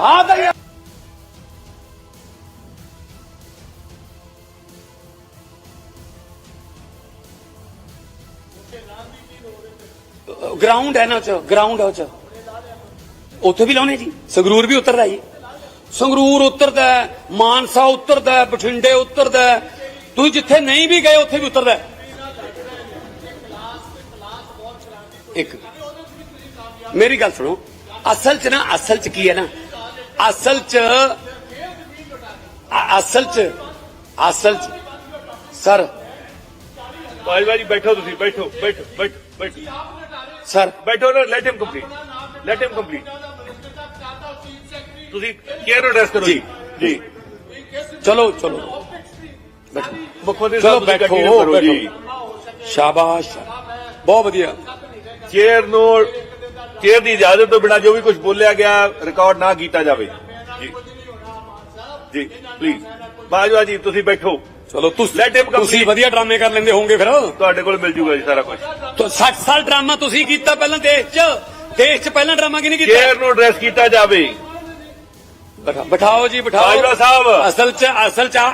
ਆ ਗਰਾਊਂਡ ਹੈ ਨਾ ਉਹ ਚ ਗਰਾਊਂਡ ਹੈ ਉਹ ਚ ਉੱਥੇ ਵੀ ਲਾਉਣੇ ਜੀ। ਸੰਗਰੂਰ ਵੀ ਉਤਰਦਾ ਜੀ। ਸੰਗਰੂਰ ਉਤਰਦਾ ਮਾਨਸਾ ਉਤਰਦਾ ਬਠਿੰਡੇ ਉਤਰਦਾ ਤੁਸੀਂ ਜਿੱਥੇ ਨਹੀਂ ਵੀ ਗਏ, ਉੱਥੇ ਵੀ ਉਤਰਦਾ ਇੱਕ। ਮੇਰੀ ਗੱਲ ਸੁਣੋ। ਅਸਲ ਚ ਨਾ, ਅਸਲ ਚ ਕੀ ਹੈ ਨਾ ਅਸਲ ਚ ਅਸਲ ਚ ਅਸਲ ਚ ਸਰ। ਭਾਈ ਭਾਈ ਬੈਠੋ ਤੁਸੀਂ ਬੈਠੋ ਬੈਠੋ ਬੈਠੋ ਬੈਠੋ। ਸਰ। ਬੈਠੋ ਨਾ let him complete let him complete ਤੁਸੀਂ ਕੇਅਰ ਐਡਰੈਸ ਕਰੋ ਜੀ। ਜੀ ਚਲੋ ਚਲੋ। ਮੁੱਖ ਮੰਤਰੀ ਸਾਹਿਬ ਬੈਠੋ ਬੈਠੋ। ਸ਼ਾਬਾਸ਼। ਬਹੁਤ ਵਧੀਆ। ਚੇਅਰ ਨੂੰ ਚੇਅਰ ਦੀ ਇਜਾਜ਼ਤ ਤੋਂ ਬਿਨਾਂ ਜੋ ਵੀ ਕੁਝ ਬੋਲਿਆ ਗਿਆ ਰਿਕਾਰਡ ਨਾ ਕੀਤਾ ਜਾਵੇ। ਜੀ। ਜੀ ਪਲੀਜ਼ ਬਾਜਵਾ ਜੀ ਤੁਸੀਂ ਬੈਠੋ। ਚਲੋ ਤੁਸੀਂ. ਤੁਸੀਂ ਵਧੀਆ ਡਰਾਮੇ ਕਰ ਲੈਂਦੇ ਹੋਵੋਗੇ ਫਿਰ। ਤੁਹਾਡੇ ਕੋਲ ਮਿਲ ਜੂਗਾ ਜੀ ਸਾਰਾ ਕੁਝ। ਤੋ 60 ਸਾਲ ਡਰਾਮਾ ਤੁਸੀਂ ਕੀਤਾ ਪਹਿਲਾਂ ਦੇਸ਼ 'ਚ। ਦੇਸ਼ 'ਚ ਪਹਿਲਾਂ ਡਰਾਮਾ ਕਿਹਨੇ ਕੀਤਾ? ਚੇਅਰ ਨੂੰ ਐਡਰੈਸ ਕੀਤਾ ਜਾਵੇ। ਬਿਠਾ- ਬਿਠਾਓ ਜੀ ਬਿਠਾਓ। ਬਾਜਵਾ ਸਾਹਿਬ। ਅਸਲ 'ਚ ਅਸਲ 'ਚ ਆ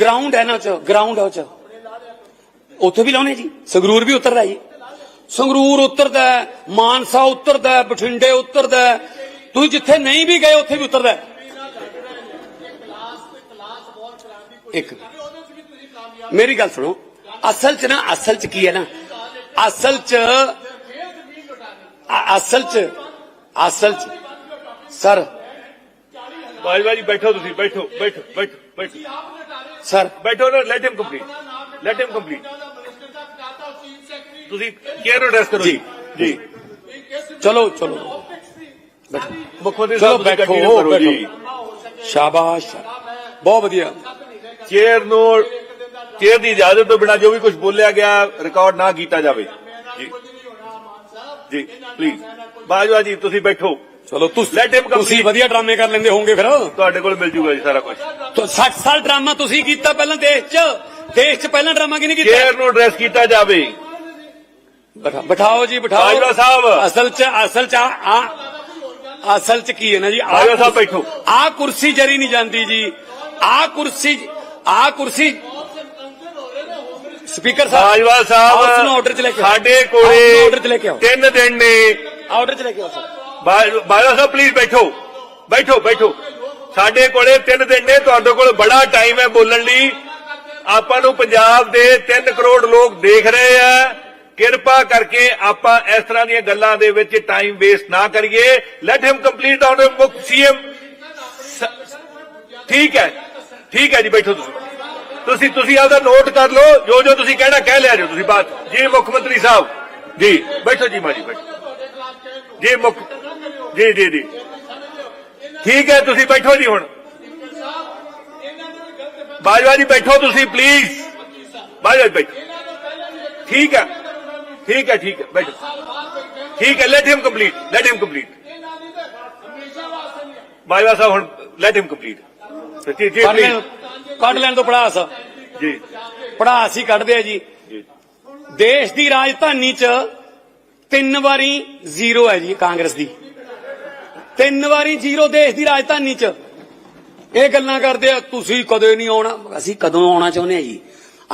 ਗਰਾਊਂਡ ਹੈ ਨਾ ਚ ਗਰਾਊਂਡ ਹੈ ਚ ਉੱਥੇ ਵੀ ਲਾਉਣੇ ਜੀ ਸੰਗਰੂਰ ਵੀ ਉਤਰਦਾ ਜੀ। ਸੰਗਰੂਰ ਉਤਰਦਾ ਮਾਨਸਾ ਉਤਰਦਾ ਬਠਿੰਡੇ ਉਤਰਦਾ। ਤੁਸੀਂ ਜਿੱਥੇ ਨਹੀਂ ਵੀ ਗਏ ਉੱਥੇ ਵੀ ਉਤਰਦਾ। ਇੱਕ ਮੇਰੀ ਗੱਲ ਸੁਣੋ ਅਸਲ ਚ ਨਾ ਅਸਲ ਚ ਕੀ ਹੈ ਨਾ ਅਸਲ ਚ ਅਸਲ ਚ ਅਸਲ ਚ ਸਰ ਭਾਈ ਭਾਈ ਬੈਠੋ ਤੁਸੀਂ ਬੈਠੋ ਬੈਠੋ ਬੈਠੋ ਬੈਠੋ। ਸਰ। ਬੈਠੋ ਨਾ let him complete let him complete ਤੁਸੀਂ ਕੇਅਰ ਐਡਰੈਸ ਕਰੋ ਜੀ। ਜੀ। ਚਲੋ ਚਲੋ। ਬੈਠੋ। ਮੁੱਖ ਮੰਤਰੀ ਚਲੋ ਸਾਹਿਬ ਤੁਸੀਂ ਬੈਠੋ continue ਕਰੋ ਜੀ। ਬੈਠੋ। ਸ਼ਾਬਾਸ਼। ਬਹੁਤ ਵਧੀਆ। ਚੇਅਰ ਨੂੰ ਚੇਅਰ ਦੀ ਇਜਾਜ਼ਤ ਤੋਂ ਬਿਨਾਂ ਜੋ ਵੀ ਕੁਝ ਬੋਲਿਆ ਗਿਆ ਰਿਕਾਰਡ ਨਾ ਕੀਤਾ ਜਾਵੇ। ਜੀ। ਜੀ ਪਲੀਜ਼ ਬਾਜਵਾ ਜੀ ਤੁਸੀਂ ਬੈਠੋ। ਚਲੋ ਤੁਸੀਂ Let him complete. ਤੁਸੀਂ ਵਧੀਆ ਡਰਾਮੇ ਕਰ ਲੈਂਦੇ ਹੋਵੋਗੇ ਫਿਰ। ਤੁਹਾਡੇ ਕੋਲ ਮਿਲ ਜੂਗਾ ਜੀ ਸਾਰਾ ਕੁਝ ਤੋ 60 ਸਾਲ ਡਰਾਮਾ ਤੁਸੀਂ ਕੀਤਾ ਪਹਿਲਾਂ ਦੇਸ਼ 'ਚ। ਦੇਸ਼ 'ਚ ਪਹਿਲਾਂ ਡਰਾਮਾ ਕਿਹਨੇ ਕੀਤਾ? ਚੇਅਰ ਨੂੰ ਐਡਰੈਸ ਕੀਤਾ ਜਾਵੇ। ਬਿਠਾ- ਬਿਠਾਓ ਜੀ ਬਿਠਾਓ। ਬਾਜਵਾ ਸਾਹਿਬ। ਅਸਲ 'ਚ ਅਸਲ 'ਚ ਆ ਆ- ਅਸਲ 'ਚ ਕੀ ਹੈ ਨਾ ਜੀ? ਬਾਜਵਾ ਸਾਹਿਬ ਕੁਰਸੀ- ਬੈਠੋ। ਆਹ ਕੁਰਸੀ ਜਰੀ ਨਹੀਂ ਜਾਂਦੀ ਜੀ। ਆਹ ਕੁਰਸੀ ਆਹ ਕੁਰਸੀ ਸਪੀਕਰ ਸਾਹਿਬ ਬਾਜਵਾ ਹਾਊਸ ਨੂੰ ਆਰਡਰ 'ਚ ਲੈ ਸਾਹਿਬ ਕੇ ਆਓ। ਸਾਡੇ ਹਾਊਸ ਨੂੰ ਕੋਲੇ ਆਰਡਰ 'ਚ ਲੈ ਕੇ ਆਓ। ਤਿੰਨ ਦਿਨ ਨੇ। ਆਰਡਰ 'ਚ ਲੈ ਕੇ ਆਓ ਸਰ। ਬਾਜਵਾ ਸਾਹਿਬ ਪਲੀਜ਼ ਬੈਠੋ। ਬੈਠੋ ਬੈਠੋ। ਸਾਡੇ ਕੋਲੇ ਤਿੰਨ ਦਿਨ ਨੇ, ਤੁਹਾਡੇ ਕੋਲ ਬੜਾ ਟਾਈਮ ਹੈ ਬੋਲਣ ਲਈ। ਆਪਾਂ ਨੂੰ ਪੰਜਾਬ ਦੇ 3 ਕਰੋੜ ਲੋਕ ਦੇਖ ਰਹੇ ਆ। ਕਿਰਪਾ ਕਰਕੇ ਆਪਾਂ ਇਸ ਤਰ੍ਹਾਂ ਦੀਆਂ ਗੱਲਾਂ ਦੇ ਵਿੱਚ ਟਾਈਮ ਵੇਸਟ ਨਾ ਕਰੀਏ। ਲੈਟ ਹਿਮ ਕੰਪਲੀਟ ਆਨ ਮੁੱਖ ਸੀਐਮ ਠੀਕ ਹੈ। ਠੀਕ ਹੈ ਜੀ, ਬੈਠੋ ਤੁਸੀਂ। ਤੁਸੀਂ ਤੁਸੀਂ ਆਪਦਾ ਨੋਟ ਕਰ ਲਓ। ਜੋ ਜੋ ਤੁਸੀਂ ਕਹਿਣਾ, ਕਹਿ ਲਿਆ ਜੋ ਤੁਸੀਂ ਬਾਤ ਜੀ, ਮੁੱਖ ਮੰਤਰੀ ਸਾਹਿਬ। ਜੀ, ਬੈਠੋ ਜੀ ਮਾਜੀ, ਬੈਠੋ। ਜੀ, ਮੁੱਖ ਜੀ ਜੀ ਜੀ। ਠੀਕ ਹੈ ਤੁਸੀਂ ਬੈਠੋ ਜੀ ਹੁਣ। ਬਾਜਵਾ ਜੀ ਬੈਠੋ ਤੁਸੀਂ ਪਲੀਜ਼ ਬਾਜਵਾ ਜੀ ਬੈਠੋ। ਠੀਕ ਹੈ ਠੀਕ ਹੈ ਠੀਕ ਹੈ ਬੈਠੋ। ਠੀਕ ਹੈ let him complete let him complete Bajwa ਸਾਹਿਬ ਹੁਣ ਲੈਟ ਹਿਮ ਕੰਪਲੀਟ ਜੀ ਜੀ ਕੱਢ ਲੈਣ please। ਕੱਢ ਲੈਣ ਤੋਂ ਪੜਾਸ। ਜੀ। ਪੜਾਸ ਹੀ ਕੱਢਦੇ ਆ ਜੀ। ਦੇਸ਼ ਦੀ ਰਾਜਧਾਨੀ 'ਚ ਤਿੰਨ ਵਾਰੀ ਜ਼ੀਰੋ ਹੈ ਜੀ ਕਾਂਗਰਸ ਦੀ। ਤਿੰਨ ਵਾਰੀ ਜ਼ੀਰੋ ਦੇਸ਼ ਦੀ ਰਾਜਧਾਨੀ 'ਚ। ਇਹ ਗੱਲਾਂ ਕਰਦੇ ਆ, ਤੁਸੀਂ ਕਦੇ ਨਹੀਂ ਆਉਣਾ। ਅਸੀਂ ਕਦੋਂ ਆਉਣਾ ਚਾਹੁੰਦੇ ਆ ਜੀ?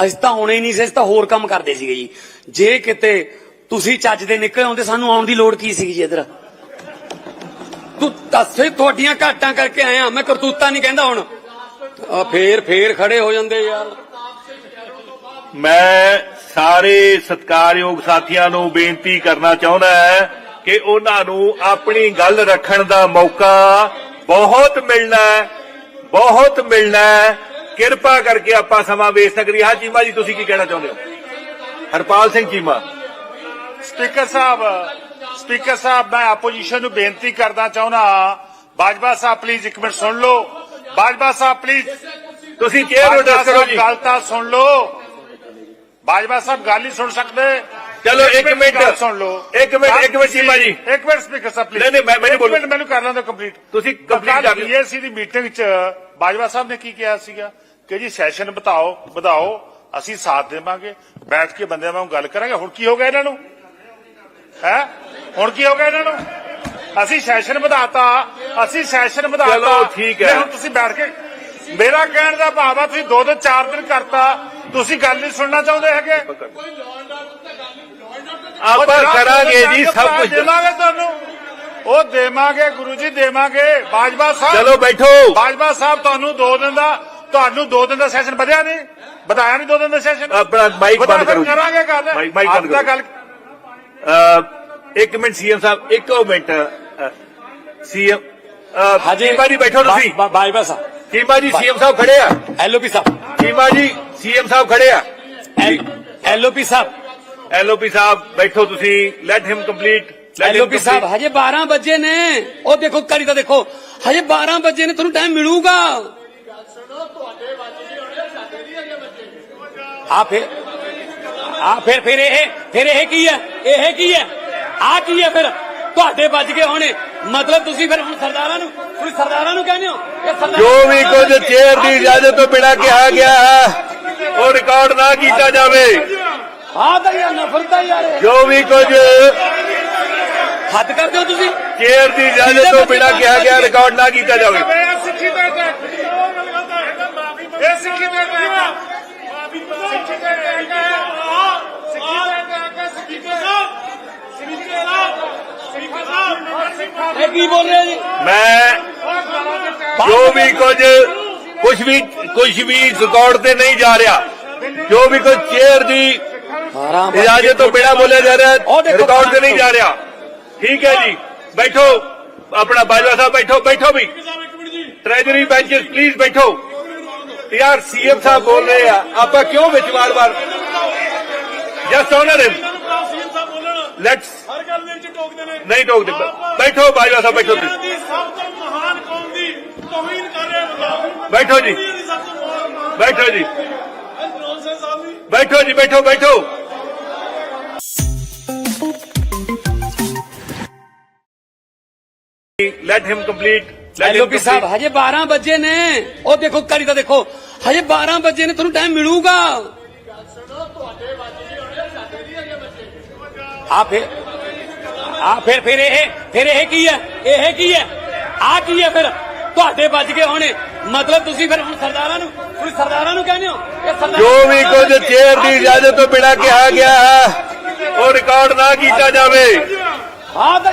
ਅਸੀਂ ਤਾਂ ਆਉਣੇ ਹੀ ਨਹੀਂ ਸੀ, ਅਸੀਂ ਤਾਂ ਹੋਰ ਕੰਮ ਕਰਦੇ ਸੀਗੇ ਜੀ। ਜੇ ਕਿਤੇ ਤੁਸੀਂ ਚੱਜ ਦੇ ਨਿਕਲ ਆਉਂਦੇ, ਸਾਨੂੰ ਆਉਣ ਦੀ ਲੋੜ ਕੀ ਸੀ ਜੀ ਇਧਰ? ਤੂੰ ਦੱਸੇ, ਤੁਹਾਡੀਆਂ ਘਾਟਾਂ ਕਰਕੇ ਆਇਆ, ਮੈਂ ਕਰਤੂਤਾ ਨਹੀਂ ਕਹਿੰਦਾ ਹੁਣ। ਆ ਫੇਰ ਫੇਰ ਖੜੇ ਹੋ ਜਾਂਦੇ ਯਾਰ। ਮੈਂ ਸਾਰੇ ਸਤਿਕਾਰਯੋਗ ਸਾਥੀਆਂ ਨੂੰ ਬੇਨਤੀ ਕਰਨਾ ਚਾਹੁੰਦਾ ਹੈ ਕਿ ਉਹਨਾਂ ਨੂੰ ਆਪਣੀ ਗੱਲ ਰੱਖਣ ਦਾ ਮੌਕਾ ਬਹੁਤ ਮਿਲਣਾ ਹੈ ਬਹੁਤ ਮਿਲਣਾ ਹੈ। ਕਿਰਪਾ ਕਰਕੇ ਆਪਾਂ ਸਮਾਂ ਵੇਚ ਸਕਰੀ ਹਾਂ ਚੀਮਾ ਜੀ ਤੁਸੀਂ ਕੀ ਕਹਿਣਾ ਚਾਹੁੰਦੇ ਹੋ? ਹਰਪਾਲ ਸਿੰਘ ਚੀਮਾ। ਸਪੀਕਰ ਸਾਹਿਬ ਸਪੀਕਰ ਸਾਹਿਬ ਮੈਂ ਆਪੋਜੀਸ਼ਨ ਨੂੰ ਬੇਨਤੀ ਕਰਨਾ ਚਾਹੁੰਦਾ ਬਾਜਵਾ ਸਾਹਿਬ ਪਲੀਜ਼ ਇੱਕ ਮਿੰਟ ਸੁਣ ਲਓ। ਬਾਜਵਾ ਸਾਹਿਬ ਪਲੀਜ਼ ਤੁਸੀਂ ਚੇਅਰ ਦੱਸ ਕਰੋ ਜੀ। ਗੱਲ ਤਾਂ ਸੁਣ ਲਓ। ਬਾਜਵਾ ਸਾਹਿਬ ਗੱਲ ਨਹੀਂ ਸੁਣ ਸਕਦੇ? ਚਲੋ ਇੱਕ ਮਿੰਟ ਗੱਲ ਸੁਣ ਲਓ। ਇੱਕ ਮਿੰਟ ਇੱਕ ਮਿੰਟ ਚੀਮਾ ਜੀ। ਇੱਕ ਮਿੰਟ ਸਪੀਕਰ ਸਾਹਿਬ ਪਲੀਜ਼ ਨਹੀਂ, ਨਹੀਂ, ਮੈਂ- ਮੈਂ ਨਹੀਂ ਬੋਲੂ। ਮੈਨੂੰ ਕਰ ਲੈਂਦੇ ਕੰਪਲੀਟ ਤੁਸੀਂ complete ਕਰ ਲਿਓ। ਬੀਐਸਸੀ ਦੀ ਮੀਟਿੰਗ 'ਚ ਬਾਜਵਾ ਸਾਹਿਬ ਨੇ ਕੀ ਕਿਹਾ ਸੀਗਾ? ਕਿ ਜੀ ਸੈਸ਼ਨ ਬਤਾਓ ਵਧਾਓ ਅਸੀਂ ਸਾਥ ਦੇਵਾਂਗੇ ਬੈਠ ਕੇ ਬੰਦਿਆਂ ਵਾਂਗ ਗੱਲ ਕਰਾਂਗੇ। ਹੁਣ ਕੀ ਹੋ ਗਿਆ ਇਹਨਾਂ ਨੂੰ? ਹੈ? ਹੁਣ ਕੀ ਹੋ ਗਿਆ ਇਹਨਾਂ ਨੂੰ? ਅਸੀਂ ਸੈਸ਼ਨ ਵਧਾਤਾ ਅਸੀਂ ਸੈਸ਼ਨ ਵਧਾਤਾ। ਚਲੋ, ਠੀਕ ਹੈ। ਹੁਣ ਤੁਸੀਂ ਬੈਠ ਕੇ ਮੇਰਾ ਕਹਿਣ ਦਾ ਭਾਵ ਆ ਤੁਸੀਂ ਦੋ ਦੋ ਚਾਰ ਦਿਨ ਕਰਤਾ। ਤੁਸੀਂ ਗੱਲ ਨਹੀਂ ਸੁਣਨਾ ਚਾਹੁੰਦੇ ਹੈਗੇ? ਆਪਾਂ ਕਰਾਂਗੇ ਜੀ ਤੁਹਾਨੂੰ ਸਭ ਕੁਝ। ਦੇਵਾਂਗੇ ਤੁਹਾਨੂੰ। ਉਹ ਦੇਵਾਂਗੇ ਗੁਰੂ ਜੀ ਦੇਵਾਂਗੇ। ਬਾਜਵਾ ਸਾਹਿਬ ਚਲੋ ਬੈਠੋ। ਬਾਜਵਾ ਸਾਹਿਬ ਤੁਹਾਨੂੰ ਦੋ ਦਿਨ ਦਾ ਤੁਹਾਨੂੰ ਦੋ ਦਿਨ ਦਾ ਸੈਸ਼ਨ ਵਧਿਆ ਨਹੀਂ? ਵਧਾਇਆ ਨਹੀਂ ਦੋ ਦਿਨ ਦਾ ਸੈਸ਼ਨ ਆਪਣਾ ਮਾਈਕ ਬੰਦ ਕਰੋ। ਕਰਾਂਗੇ ਗੱਲ। ਮਾਈਕ- ਬੰਦ ਅੱਜ ਦਾ ਕਰੋ। ਗੱਲ ਇੱਕ ਮਿੰਟ ਸੀਐਮ ਸਾਹਿਬ ਇੱਕੋ ਮਿੰਟ। ਸੀਐਮ ਚੀਮਾ ਜੀ ਬੈਠੋ ਤੁਸੀਂ। ਬਾਜਵਾ ਸਾਹਿਬ। ਚੀਮਾ ਜੀ ਸੀਐਮ ਸਾਹਿਬ ਖੜੇ ਆ? ਐਲਓਪੀ ਸਾਹਿਬ। ਚੀਮਾ ਜੀ ਸੀਐਮ ਸਾਹਿਬ ਖੜੇ ਆ? ਐਲਓਪੀ ਸਾਹਿਬ। ਐਲਓਪੀ ਸਾਹਿਬ ਬੈਠੋ ਤੁਸੀਂ। ਲੈਟ ਹਿਮ ਕੰਪਲੀਟ ਐਲਓਪੀ ਸਾਹਿਬ ਹਜੇ 12 ਵਜੇ ਨੇ। ਉਹ ਦੇਖੋ ਕਰੀ ਤਾਂ ਦੇਖੋ। ਹਜੇ 12 ਵਜੇ ਨੇ ਤੁਹਾਨੂੰ ਟਾਈਮ ਮਿਲੂਗਾ। ਆ ਫਿਰ ਆ ਫਿਰ ਫਿਰ ਇਹ ਫਿਰ ਇਹ ਕੀ ਹੈ? ਇਹ ਕੀ ਹੈ? ਆ ਕੀ ਹੈ ਫਿਰ? ਤੁਹਾਡੇ ਵੱਜ ਗਏ ਹੋਣੇ। ਮਤਲਬ ਤੁਸੀਂ ਫਿਰ ਹੁਣ ਸਰਦਾਰਾਂ ਨੂੰ ਤੁਸੀਂ ਸਰਦਾਰਾਂ ਨੂੰ ਕਹਿੰਦੇ ਹੋ ਇਹ ਸਰਦਾਰ ਜੋ ਵੀ ਕੁਝ ਚੇਅਰ ਦੀ ਇਜਾਜ਼ਤ ਤੋਂ ਬਿਨਾਂ ਕਿਹਾ ਗਿਆ ਹੈ ਉਹ ਰਿਕਾਰਡ ਨਾ ਕੀਤਾ ਜਾਵੇ ਆ ਤਾਂ ਯਾਰ ਨਫ਼ਰਤ ਹੈ ਯਾਰ ਇਹ। ਜੋ ਵੀ ਕੁਝ ਹੱਦ ਕਰਦੇ ਹੋ ਤੁਸੀਂ ਚੇਅਰ ਦੀ ਇਜਾਜ਼ਤ ਤੋਂ ਬਿਨਾਂ ਕਿਹਾ ਗਿਆ ਰਿਕਾਰਡ ਨਾ ਕੀਤਾ ਜਾਵੇ ਇਹ ਸਿੱਖੀ ਦਾ ਅਟੈਕ ਇਹ ਸਿੱਖੀ ਦਾ ਅਟੈਕ ਸਿੱਖੀ ਦਾ ਅਟੈਕ ਹੈ ਸਿੱਖੀ ਦਾ ਅਟੈਕ ਹੈ ਸਿੱਖੀ ਦਾ ਸਿੱਖੀ ਦਾ ਸਿੱਖੀ ਇਹ ਕੀ ਬੋਲ ਰਹੇ ਜੀ? ਮੈਂ ਜੋ ਵੀ ਕੁਝ ਕੁਝ ਵੀ ਕੁਝ ਵੀ ਰਿਕਾਰਡ ਤੇ ਨਹੀਂ ਜਾ ਰਿਹਾ ਜੋ ਵੀ ਕੁਝ ਚੇਅਰ ਦੀ ਇਜਾਜ਼ਤ ਤੋਂ ਬਿਨਾਂ ਬੋਲਿਆ ਜਾ ਰਿਹਾ ਰਿਕਾਰਡ ਤੇ ਨਹੀਂ ਜਾ ਰਿਹਾ। ਠੀਕ ਹੈ ਜੀ ਬੈਠੋ ਆਪਣਾ ਬਾਜਵਾ ਸਾਹਿਬ ਬੈਠੋ ਬੈਠੋ ਵੀ। ਟ੍ਰੈਜਰੀ ਬੈਂਚਸ ਪਲੀਜ਼ ਬੈਠੋ। ਯਾਰ ਸੀਐਮ ਸਾਹਿਬ ਬੋਲ ਰਹੇ ਆ ਆਪਾਂ ਕਿਉਂ ਵਿੱਚ ਵਾਰ-ਵਾਰ? ਜਸਟ ਆਨਰ ਹਿਮ ਲੈਟਸ ਹਰ ਗੱਲ ਦੇ ਵਿੱਚ ਟੋਕਦੇ ਨੇ। ਨਹੀਂ ਟੋਕਦੇ ਬੈਠੋ ਬਾਜਵਾ ਸਾਹਿਬ ਬੈਠੋ ਤੁਸੀਂ ਦੀ ਸਭ ਤੋਂ ਮਹਾਨ ਕੌਮ ਦੀ ਤੋਹੀਨ ਕਰ ਰਿਹਾ ਬੰਦਾ ਬੈਠੋ ਜੀ। ਇਹਦੀ ਸਭ ਤੋਂ ਮਹਾਨ ਬੈਠੋ ਜੀ। ਨੌਨਸੈਂਸ ਬੈਠੋ ਜੀ ਬੈਠੋ ਬੈਠੋ। ਲੈਟ ਹਿਮ ਕੰਪਲੀਟ ਐਲਓਪੀ ਸਾਹਿਬ ਹਜੇ 12 ਵਜੇ ਨੇ। ਉਹ ਦੇਖੋ ਕਰੀ ਤਾਂ ਦੇਖੋ। ਹਜੇ 12 ਵਜੇ ਨੇ ਤੁਹਾਨੂੰ ਟਾਈਮ ਮਿਲੂਗਾ। ਆ ਫਿਰ ਆ ਫਿਰ ਫਿਰ ਇਹ ਫਿਰ ਇਹ ਕੀ ਹੈ? ਇਹ ਕੀ ਹੈ? ਆ ਕੀ ਹੈ ਫਿਰ? ਤੁਹਾਡੇ ਵੱਜ ਗਏ ਹੋਣੇ। ਮਤਲਬ ਤੁਸੀਂ ਫਿਰ ਹੁਣ ਸਰਦਾਰਾਂ ਨੂੰ ਤੁਸੀਂ ਸਰਦਾਰਾਂ ਨੂੰ ਕਹਿੰਦੇ ਹੋ? ਇਹ ਸਰਦਾਰ ਜੋ ਵੀ ਕੁਝ ਚੇਅਰ ਦੀ ਇਜਾਜ਼ਤ ਤੋਂ ਬਿਨਾਂ ਕਿਹਾ ਗਿਆ ਹੈ ਉਹ ਰਿਕਾਰਡ ਨਾ ਕੀਤਾ ਜਾਵੇ। ਆ ਤਾਂ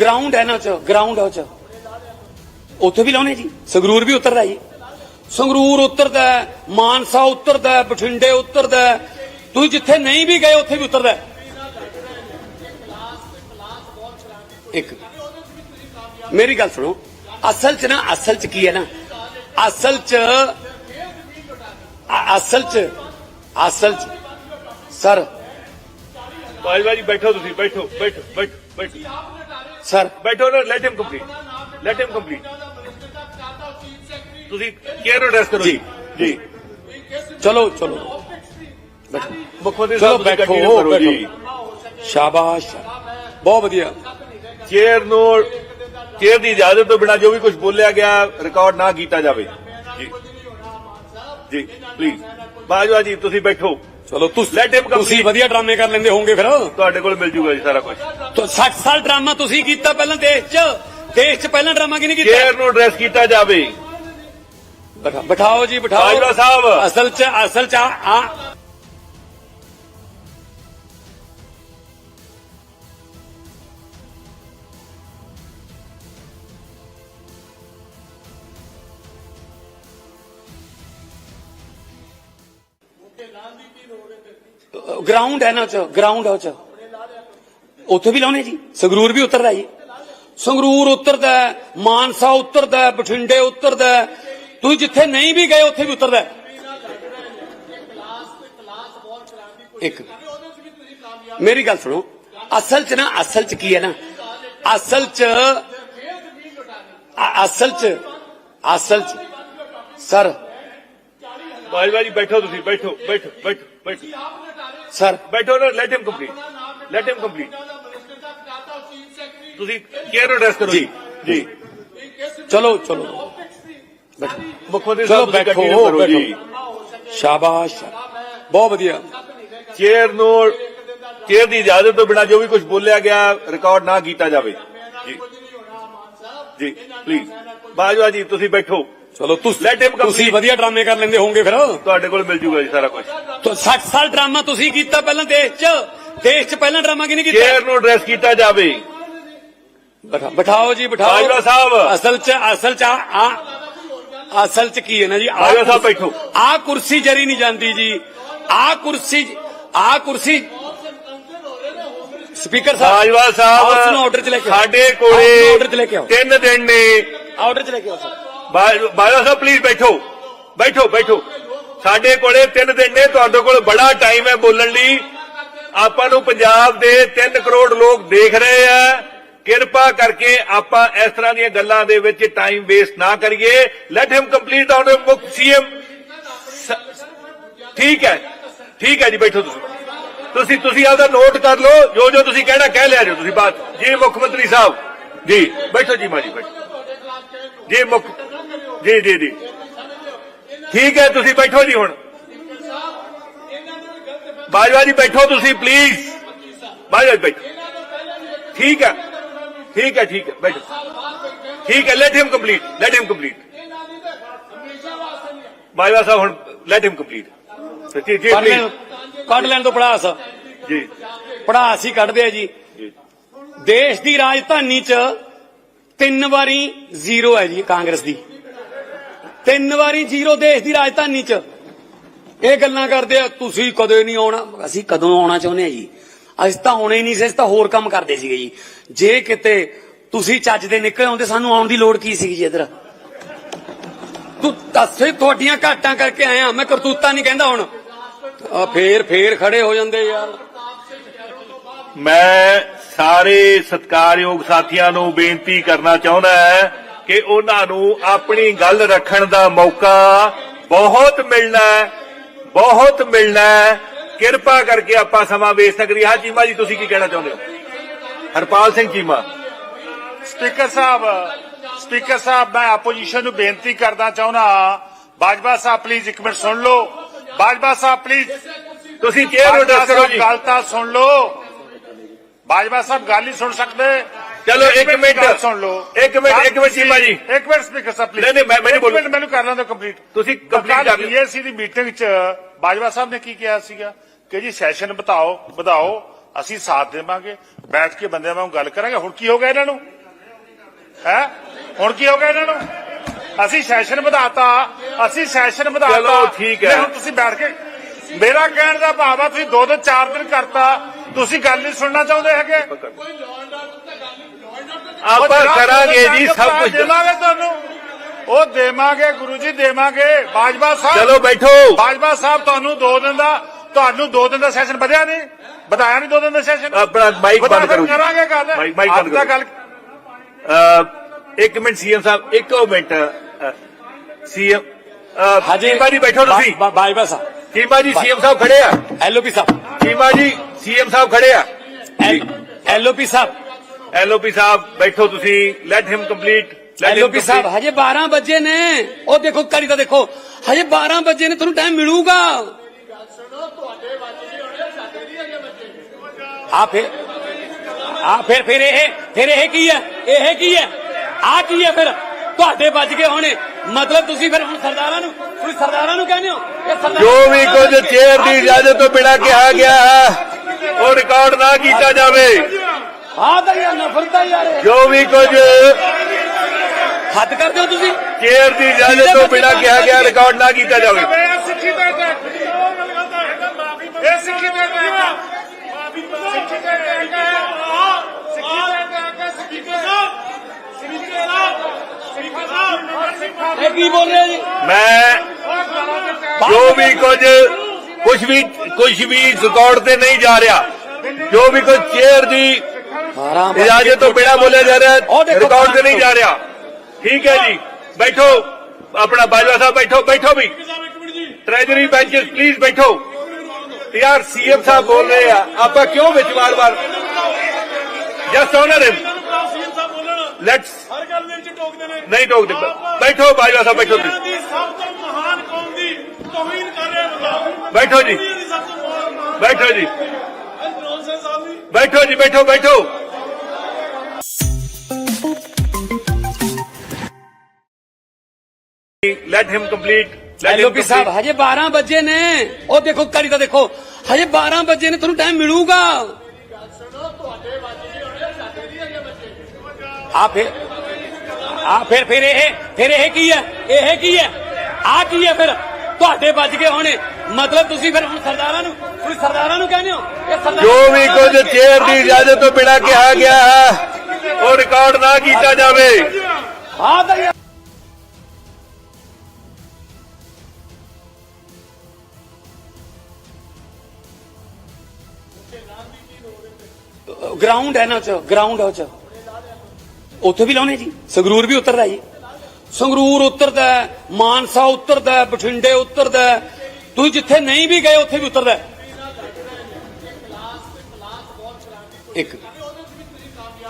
ਗਰਾਊਂਡ ਹੈ ਨਾ ਚ ਗਰਾਊਂਡ ਹੈ ਚ। ਉੱਥੇ ਵੀ ਲਾਉਣੇ ਜੀ ਸੰਗਰੂਰ ਵੀ ਉਤਰਦਾ ਜੀ। ਸੰਗਰੂਰ ਉਤਰਦਾ ਹੈ, ਮਾਨਸਾ ਉਤਰਦਾ ਹੈ, ਬਠਿੰਡੇ ਉਤਰਦਾ। ਹੈ। ਤੁਸੀਂ ਜਿੱਥੇ ਨਹੀਂ ਵੀ ਗਏ ਉੱਥੇ ਵੀ ਉਤਰਦਾ। ਹੈ। ਇੱਕ ਮੇਰੀ ਗੱਲ ਸੁਣੋ ਅਸਲ ਚ ਨਾ ਅਸਲ ਚ ਕੀ ਹੈ ਨਾ ਅਸਲ ਚ ਅ- ਅਸਲ ਚ ਅਸਲ ਚ ਸਰ। ਬਾਜਵਾ ਜੀ ਬੈਠੋ ਤੁਸੀਂ ਬੈਠੋ ਬੈਠੋ ਬੈਠੋ ਸਰ ਬੈਠੋ। ਬੈਠੋ ਬੈਠੋ ਬੈਠੋ ਬੈਠੋ ਬੈਠੋ ਨਾ let him complete let him complete ਤੁਸੀਂ ਕੇਅਰ ਐਡਰੈਸ ਕਰੋ ਜੀ। ਜੀ ਚਲੋ ਚਲੋ। ਬੈਠੋ ਮੁੱਖ ਮੰਤਰੀ ਚਲੋ ਸਾਹਿਬ ਬੈਠੋ ਕਰੋ ਜੀ। ਸ਼ਾਬਾਸ਼। ਬਹੁਤ ਵਧੀਆ। ਚੇਅਰ ਨੂੰ ਚੇਅਰ ਦੀ ਇਜਾਜ਼ਤ ਤੋਂ ਬਿਨਾਂ ਜੋ ਵੀ ਕੁਝ ਬੋਲਿਆ ਗਿਆ ਰਿਕਾਰਡ ਨਾ ਕੀਤਾ ਜਾਵੇ। ਜੀ। ਜੀ ਪਲੀਜ਼ ਬਾਜਵਾ ਜੀ ਤੁਸੀਂ ਬੈਠੋ। ਚਲੋ ਤੁਸੀਂ. ਤੁਸੀਂ ਵਧੀਆ ਡਰਾਮੇ ਕਰ ਲੈਂਦੇ ਹੋਵੋਗੇ ਫਿਰ ਤੁਹਾਡੇ ਕੋਲ ਮਿਲ ਜੂਗਾ ਜੀ ਸਾਰਾ ਕੁਝ ਤੋ 60 ਸਾਲ ਡਰਾਮਾ ਤੁਸੀਂ ਕੀਤਾ ਪਹਿਲਾਂ ਦੇਸ਼ 'ਚ। ਦੇਸ਼ 'ਚ ਪਹਿਲਾਂ ਡਰਾਮਾ ਕਿਹਨੇ ਕੀਤਾ? ਚੇਅਰ ਨੂੰ ਐਡਰੈਸ ਕੀਤਾ ਜਾਵੇ। ਬਿਠਾ- ਬਿਠਾਓ ਜੀ ਬਿਠਾਓ ਬਾਜਵਾ ਸਾਹਿਬ। ਅਸਲ 'ਚ ਅਸਲ 'ਚ ਆ ਆ- ਗਰਾਊਂਡ ਹੈ ਨਾ ਚ ਗਰਾਊਂਡ ਹੈ ਉਹ ਚ ਉੱਥੇ ਵੀ ਲਾਉਣੇ ਜੀ ਸੰਗਰੂਰ ਵੀ ਉਤਰਦਾ ਜੀ ਸੰਗਰੂਰ ਉਤਰਦਾ ਹੈ, ਮਾਨਸਾ ਉਤਰਦਾ ਹੈ, ਬਠਿੰਡੇ ਉਤਰਦਾ ਹੈ। ਤੁਸੀਂ ਜਿੱਥੇ ਨਹੀਂ ਵੀ ਗਏ ਉੱਥੇ ਵੀ ਉਤਰਦਾ ਹੈ। ਇੱਕ ਮੇਰੀ ਗੱਲ ਸੁਣੋ ਅਸਲ ਚ ਨਾ ਅਸਲ ਚ ਕੀ ਹੈ ਨਾ ਅਸਲ ਚ ਅ- ਅਸਲ ਚ ਅਸਲ ਚ ਸਰ ਬਾਜਵਾ ਜੀ ਬੈਠੋ ਤੁਸੀਂ ਬੈਠੋ ਬੈਠੋ ਬੈਠੋ ਬੈਠੋ ਸਰ ਬੈਠੋ ਨਾ let him complete let him complete ਤੁਸੀਂ ਕੇਅਰ ਐਡਰੈਸ ਕਰੋ ਜੀ ਜੀ ਚਲੋ ਚਲੋ ਮੁੱਖ ਮੰਤਰੀ ਚਲੋ ਸਾਹਿਬ ਤੁਸੀਂ ਬੈਠੋ continue ਕਰੋ ਜੀ। ਬੈਠੋ। ਸ਼ਾਬਾਸ਼। ਬਹੁਤ ਵਧੀਆ। ਚੇਅਰ ਨੂੰ ਚੇਅਰ ਦੀ ਇਜਾਜ਼ਤ ਤੋਂ ਬਿਨਾਂ ਜੋ ਵੀ ਕੁਝ ਬੋਲਿਆ ਗਿਆ ਰਿਕਾਰਡ ਨਾ ਕੀਤਾ ਜਾਵੇ। ਜੀ। ਜੀ ਪਲੀਜ਼ ਬਾਜਵਾ ਜੀ ਤੁਸੀਂ ਬੈਠੋ। ਚਲੋ Let him ਤੁਸੀਂ complete. ਤੁਸੀਂ ਵਧੀਆ ਡਰਾਮੇ ਕਰ ਲੈਂਦੇ ਹੋਵੋਗੇ ਫਿਰ। ਤੁਹਾਡੇ ਕੋਲ ਮਿਲ ਜੂਗਾ ਜੀ ਸਾਰਾ ਕੁਝ ਤੋ 60 ਸਾਲ ਡਰਾਮਾ ਤੁਸੀਂ ਕੀਤਾ ਪਹਿਲਾਂ ਦੇਸ਼ 'ਚ। ਦੇਸ਼ 'ਚ ਪਹਿਲਾਂ ਡਰਾਮਾ ਕਿਹਨੇ ਕੀਤਾ? ਚੇਅਰ ਨੂੰ ਐਡਰੈਸ ਕੀਤਾ ਜਾਵੇ। ਬਿਠਾ- ਬਿਠਾਓ ਜੀ ਬਿਠਾਓ। ਬਾਜਵਾ ਸਾਹਿਬ। ਅਸਲ 'ਚ ਅਸਲ 'ਚ ਆ ਅਸਲ 'ਚ ਕੀ ਹੈ ਨਾ ਜੀ? ਬਾਜਵਾ ਸਾਹਿਬ ਬੈਠੋ। ਆਹ ਕੁਰਸੀ ਜਰੀ ਨਹੀਂ ਜਾਂਦੀ ਜੀ। ਆਹ ਕੁਰਸੀ ਆਹ ਕੁਰਸੀ ਸਪੀਕਰ ਸਾਹਿਬ ਬਾਜਵਾ ਹਾਊਸ ਨੂੰ ਆਰਡਰ 'ਚ ਲੈ ਸਾਹਿਬ ਕੇ। ਸਾਡੇ ਕੋਲੇ ਆਰਡਰ 'ਚ ਲੈ ਕੇ ਆਓ। ਤਿੰਨ ਦਿਨ ਨੇ। ਆਰਡਰ 'ਚ ਲੈ ਕੇ ਆਓ ਸਰ। ਬਾਜ- ਬਾਜਵਾ ਸਾਹਿਬ ਪਲੀਜ਼ ਬੈਠੋ। ਬੈਠੋ ਬੈਠੋ। ਸਾਡੇ ਕੋਲੇ ਤਿੰਨ ਦਿਨ ਨੇ। ਤੁਹਾਡੇ ਕੋਲ ਬੜਾ ਟਾਈਮ ਹੈ ਬੋਲਣ ਲਈ। ਆਪਾਂ ਨੂੰ ਪੰਜਾਬ ਦੇ 3 ਕਰੋੜ ਲੋਕ ਦੇਖ ਰਹੇ ਆ ਕਿਰਪਾ ਕਰਕੇ ਆਪਾਂ ਇਸ ਤਰ੍ਹਾਂ ਦੀਆਂ ਗੱਲਾਂ ਦੇ ਵਿੱਚ ਟਾਈਮ ਵੇਸਟ ਨਾ ਕਰੀਏ। ਲੈਟ ਹਿਮ ਕੰਪਲੀਟ ਆਨ ਮੁੱਖ ਸੀਐਮ ਠੀਕ ਹੈ। ਠੀਕ ਹੈ ਜੀ, ਬੈਠੋ ਤੁਸੀਂ। ਤੁਸੀਂ ਤੁਸੀਂ ਆਪਦਾ ਨੋਟ ਕਰ ਲਓ, ਜੋ ਜੋ ਤੁਸੀਂ ਕਹਿਣਾ, ਕਹਿ ਲਿਆ ਜੋ ਤੁਸੀਂ ਬਾਤ ਜੀ, ਮੁੱਖ ਮੰਤਰੀ ਸਾਹਿਬ, ਜੀ, ਬੈਠੋ ਜੀ ਮਾਜੀ, ਬੈਠੋ। ਜੀ, ਮੁੱਖ, ਜੀ ਜੀ ਜੀ। ਠੀਕ ਹੈ, ਤੁਸੀਂ ਬੈਠੋ ਜੀ ਹੁਣ। ਬਾਜਵਾ ਜੀ, ਬੈਠੋ ਤੁਸੀਂ ਪਲੀਜ਼ ਬਾਜਵਾ ਜੀ, ਬੈਠੋ। ਠੀਕ ਹੈ। ਠੀਕ ਹੈ ਠੀਕ ਹੈ ਬੈਠੋ। ਠੀਕ ਹੈ let him complete let him complete Bajwa ਸਾਹਿਬ ਹੁਣ ਲੈਟ ਹਿਮ ਕੰਪਲੀਟ ਜੀ ਜੀ ਕੱਢ ਲੈਣ ਤੋਂ ਪੜਾਸ। ਜੀ। ਪੜਾਸ ਹੀ ਕੱਢਦੇ ਆ ਜੀ। ਜੀ। ਦੇਸ਼ ਦੀ ਰਾਜਧਾਨੀ 'ਚ ਤਿੰਨ ਵਾਰੀ ਜ਼ੀਰੋ ਹੈ ਜੀ ਕਾਂਗਰਸ ਦੀ। ਤਿੰਨ ਵਾਰੀ ਜ਼ੀਰੋ ਦੇਸ਼ ਦੀ ਰਾਜਧਾਨੀ 'ਚ। ਇਹ ਗੱਲਾਂ ਕਰਦੇ ਆ ਤੁਸੀਂ ਕਦੇ ਨਹੀਂ ਆਉਣਾ? ਅਸੀਂ ਕਦੋਂ ਆਉਣਾ ਚਾਹੁੰਦੇ ਆ ਜੀ? ਅਸੀਂ ਤਾਂ ਆਉਣੇ ਹੀ ਨਹੀਂ ਸੀ, ਅਸੀਂ ਤਾਂ ਹੋਰ ਕੰਮ ਕਰਦੇ ਸੀਗੇ ਜੀ। ਜੇ ਕਿਤੇ ਤੁਸੀਂ ਚੱਜ ਦੇ ਨਿਕਲ ਆਉਂਦੇ ਸਾਨੂੰ ਆਉਣ ਦੀ ਲੋੜ ਕੀ ਸੀ ਜੀ ਇਧਰ? ਤੂੰ ਦੱਸੇ, ਤੁਹਾਡੀਆਂ ਘਾਟਾਂ ਕਰਕੇ ਆਇਆ, ਮੈਂ ਕਰਤੂਤਾ ਨਹੀਂ ਕਹਿੰਦਾ ਹੁਣ। ਆ ਫੇਰ ਫੇਰ ਖੜੇ ਹੋ ਜਾਂਦੇ ਯਾਰ। ਮੈਂ ਸਾਰੇ ਸਤਿਕਾਰਯੋਗ ਸਾਥੀਆਂ ਨੂੰ ਬੇਨਤੀ ਕਰਨਾ ਚਾਹੁੰਦਾ ਹੈ ਕਿ ਉਹਨਾਂ ਨੂੰ ਆਪਣੀ ਗੱਲ ਰੱਖਣ ਦਾ ਮੌਕਾ ਬਹੁਤ ਮਿਲਣਾ ਹੈ, ਬਹੁਤ ਮਿਲਣਾ ਹੈ। ਕਿਰਪਾ ਕਰਕੇ ਆਪਾਂ ਸਮਾਂ ਵੇਚ ਸਕਦੀ ਹਾਂ। ਚੀਮਾ ਜੀ ਤੁਸੀਂ ਕੀ ਕਹਿਣਾ ਚਾਹੁੰਦੇ ਹੋ? ਹਰਪਾਲ ਸਿੰਘ ਚੀਮਾ। ਸਪੀਕਰ ਸਾਹਿਬ ਸਪੀਕਰ ਸਾਹਿਬ ਮੈਂ ਆਪੋਜੀਸ਼ਨ ਨੂੰ ਬੇਨਤੀ ਕਰਨਾ ਚਾਹੁੰਦਾ ਬਾਜਵਾ ਸਾਹਿਬ ਪਲੀਜ਼ ਇੱਕ ਮਿੰਟ ਸੁਣ ਲਓ। ਬਾਜਵਾ ਸਾਹਿਬ ਪਲੀਜ਼ ਤੁਸੀਂ ਚੇਅਰ ਦੱਸ ਕਰੋ ਜੀ। ਗੱਲ ਤਾਂ ਸੁਣ ਲਓ। ਬਾਜਵਾ ਸਾਹਿਬ ਗੱਲ ਨਹੀਂ ਸੁਣ ਸਕਦੇ? ਚਲੋ ਇੱਕ ਮਿੰਟ ਗੱਲ ਸੁਣ ਲਓ। ਇੱਕ ਮਿੰਟ ਇੱਕ ਮਿੰਟ ਚੀਮਾ ਜੀ। ਇੱਕ ਮਿੰਟ ਸਪੀਕਰ ਸਾਹਿਬ ਪਲੀਜ਼ ਨਹੀਂ, ਨਹੀਂ, ਮੈਂ- ਮੈਂ ਮਿੰਟ ਬੋਲੂ। ਮੈਨੂੰ ਕਰ ਲੈਂਦਾ ਕੰਪਲੀਟ ਤੁਸੀਂ complete ਕਰ ਲਿਓ। ਬੀਐਸਸੀ ਦੀ ਮੀਟਿੰਗ 'ਚ ਬਾਜਵਾ ਸਾਹਿਬ ਨੇ ਕੀ ਕਿਹਾ ਸੀਗਾ? ਕਿ ਜੀ ਸੈਸ਼ਨ ਬਤਾਓ ਵਧਾਓ ਅਸੀਂ ਸਾਥ ਦੇਵਾਂਗੇ ਬੈਠ ਕੇ ਬੰਦਿਆਂ ਵਾਂਗ ਗੱਲ ਕਰਾਂਗੇ। ਹੁਣ ਕੀ ਹੋ ਗਿਆ ਇਹਨਾਂ ਨੂੰ? ਹੈ? ਹੁਣ ਕੀ ਹੋ ਗਿਆ ਇਹਨਾਂ ਨੂੰ? ਅਸੀਂ ਸੈਸ਼ਨ ਵਧਾਤਾ ਅਸੀਂ ਸੈਸ਼ਨ ਵਧਾਤਾ। ਚਲੋ, ਠੀਕ ਹੈ। ਹੁਣ ਤੁਸੀਂ ਬੈਠ ਕੇ ਮੇਰਾ ਕਹਿਣ ਦਾ ਭਾਵ ਆ ਤੁਸੀਂ ਦੋ ਦੋ ਚਾਰ ਦਿਨ ਕਰਤਾ। ਤੁਸੀਂ ਗੱਲ ਨਹੀਂ ਸੁਣਨਾ ਚਾਹੁੰਦੇ ਹੈਗੇ। ਆਪਾਂ ਕਰਾਂਗੇ ਜੀ ਸਭ ਕੁਝ। ਦੇਵਾਂਗੇ ਤੁਹਾਨੂੰ। ਉਹ ਦੇਵਾਂਗੇ ਗੁਰੂ ਜੀ ਦੇਵਾਂਗੇ। ਬਾਜਵਾ ਸਾਹਿਬ ਚਲੋ ਬੈਠੋ। ਬਾਜਵਾ ਸਾਹਿਬ ਤੁਹਾਨੂੰ ਦੋ ਦਿਨ ਦਾ ਤੁਹਾਨੂੰ ਦੋ ਦਿਨ ਦਾ ਸੈਸ਼ਨ ਵਧਿਆ ਨਹੀਂ? ਵਧਾਇਆ ਨਹੀਂ ਦੋ ਦਿਨ ਦਾ ਸੈਸ਼ਨ ਆਪਣਾ ਮਾਈਕ ਬੰਦ ਕਰੋ ਜੀ। ਕਰਾਂਗੇ ਗੱਲ। ਮਾਈਕ- ਬੰਦ ਦਾ ਕਰੋ। ਗੱਲ ਇੱਕ ਮਿੰਟ ਸੀਐਮ ਸਾਹਿਬ ਇੱਕੋ ਮਿੰਟ। ਸੀਐਮ ਚੀਮਾ ਜੀ ਬੈਠੋ ਤੁਸੀਂ? ਬਾ- ਬਾਜਵਾ ਸਾਹਿਬ। ਚੀਮਾ ਜੀ ਸੀਐਮ ਸਾਹਿਬ ਖੜੇ ਆ? ਐਲਓਪੀ ਸਾਹਿਬ। ਚੀਮਾ ਜੀ ਸੀਐਮ ਸਾਹਿਬ ਖੜੇ ਆ? ਐਲਓਪੀ ਸਾਹਿਬ। ਐਲਓਪੀ ਸਾਹਿਬ ਬੈਠੋ ਤੁਸੀਂ। ਲੈਟ ਹਿਮ ਕੰਪਲੀਟ ਐਲਓਪੀ ਸਾਹਿਬ ਹਜੇ 12 ਵਜੇ ਨੇ। ਉਹ ਦੇਖੋ ਕਰੀ ਤਾਂ ਦੇਖੋ। ਹਜੇ 12 ਵਜੇ ਨੇ ਤੁਹਾਨੂੰ ਟਾਈਮ ਮਿਲੂਗਾ। ਆ ਫਿਰ ਆ ਫਿਰ ਫਿਰ ਇਹ ਫਿਰ ਇਹ ਕੀ ਹੈ? ਇਹ ਕੀ ਹੈ? ਆ ਕੀ ਹੈ ਫਿਰ? ਤੁਹਾਡੇ ਵੱਜ ਗਏ ਹੋਣੇ। ਮਤਲਬ ਤੁਸੀਂ ਫਿਰ ਹੁਣ ਸਰਦਾਰਾਂ ਨੂੰ ਤੁਸੀਂ ਸਰਦਾਰਾਂ ਨੂੰ ਕਹਿੰਦੇ ਹੋ? ਇਹ ਜੋ ਵੀ ਕੁਝ ਚੇਅਰ ਦੀ ਇਜਾਜ਼ਤ ਤੋਂ ਬਿਨਾਂ ਕਿਹਾ ਗਿਆ ਹੈ ਉਹ ਰਿਕਾਰਡ ਨਾ ਕੀਤਾ ਜਾਵੇ। ਆ ਤਾਂ ਯਾਰ ਨਫ਼ਰਤ ਹੈ ਯਾਰ। ਇਹ। ਜੋ ਵੀ ਕੁਝ ਹੱਦ ਕਰਦੇ ਹੋ ਤੁਸੀਂ? ਚੇਅਰ ਦੀ ਇਜਾਜ਼ਤ ਤੋਂ ਬਿਨਾਂ ਕਿਹਾ ਗਿਆ ਰਿਕਾਰਡ ਨਾ ਕੀਤਾ ਜਾਵੇ। ਇਹ ਸਿੱਖੀ ਦਾ ਇਹ ਸਿੱਖੀ ਦਾ ਅਟੈਕ ਸਿੱਖੀ ਦਾ ਅਟੈਕ ਹੈ ਸਿੱਖੀ ਦਾ ਅਟੈਕ ਹੈ ਸਪੀਕਰ ਇਹ ਕੀ ਬੋਲ ਰਹੇ ਹੋ ਜੀ ਮੈਂ ਜੋ ਵੀ ਕੁਝ ਕੁਝ ਵੀ ਕੁਝ ਵੀ ਰਿਕਾਰਡ ਤੇ ਨਹੀਂ ਜਾ ਰਿਹਾ ਜੋ ਵੀ ਕੁਝ ਚੇਅਰ ਦੀ ਇਜਾਜ਼ਤ ਤੋਂ ਬਿਨਾਂ ਬੋਲਿਆ ਜਾ ਰਿਹਾ ਉਹ ਹੈ ਦੇਖੋ ਰਿਕਾਰਡ ਤੇ ਨਹੀਂ ਜਾ ਰਿਹਾ ਠੀਕ ਹੈ ਜੀ ਬੈਠੋ ਆਪਣਾ ਬਾਜਵਾ ਸਾਹਿਬ ਬੈਠੋ ਬੈਠੋ ਵੀ ਟ੍ਰੈਜਰੀ ਬੈਂਚਸ ਪਲੀਜ਼ ਬੈਠੋ ਯਾਰ ਸੀਐਮ ਸਾਹਿਬ ਬੋਲ ਰਹੇ ਆ ਆਪਾਂ ਕਿਉਂ ਵਿੱਚ ਵਾਰ-ਵਾਰ ਜਸਟ ਆਨਰ ਹਿਮ ਸੀਐਮ ਸਾਹਿਬ ਬੋਲਣ ਦੇ ਦੀ ਦੀ ਦੀ ਐਲਓਪੀ ਸਾਹਿਬ ਹਜੇ 12 ਵਜੇ ਨੇ। ਉਹ ਦੇਖੋ ਕਰੀ ਤਾਂ ਦੇਖੋ। ਹਜੇ 12 ਵਜੇ ਨੇ ਤੁਹਾਨੂੰ ਟਾਈਮ ਮਿਲੂਗਾ। ਆ ਫਿਰ ਆ ਫਿਰ ਫਿਰ ਇਹ ਫਿਰ ਇਹ ਕੀ ਹੈ? ਇਹ ਕੀ ਹੈ? ਆ ਕੀ ਹੈ ਫਿਰ? ਤੁਹਾਡੇ ਵੱਜ ਗਏ ਹੋਣੇ। ਮਤਲਬ ਤੁਸੀਂ ਫਿਰ ਹੁਣ ਸਰਦਾਰਾਂ ਨੂੰ ਤੁਸੀਂ ਸਰਦਾਰਾਂ ਨੂੰ ਕਹਿੰਦੇ ਹੋ? ਜੋ ਵੀ ਕੁਝ ਚੇਅਰ ਦੀ ਇਜਾਜ਼ਤ ਤੋਂ ਬਿਨਾਂ ਕਿਹਾ ਗਿਆ ਹੈ ਉਹ ਰਿਕਾਰਡ ਨਾ ਕੀਤਾ ਜਾਵੇ। ਆ ਤਾਂ ਗਰਾਊਂਡ ਹੈ ਨਾ ਚ ਗਰਾਊਂਡ ਹੈ ਚ ਉੱਥੇ ਵੀ ਲਾਉਣੇ ਜੀ। ਸੰਗਰੂਰ ਵੀ ਉਤਰਦਾ ਜੀ। ਸੰਗਰੂਰ ਉਤਰਦਾ ਮਾਨਸਾ ਉਤਰਦਾ ਬਠਿੰਡੇ ਉਤਰਦਾ ਤੁਸੀਂ ਜਿੱਥੇ ਨਹੀਂ ਵੀ ਗਏ, ਉੱਥੇ ਵੀ ਉਤਰਦਾ ਇੱਕ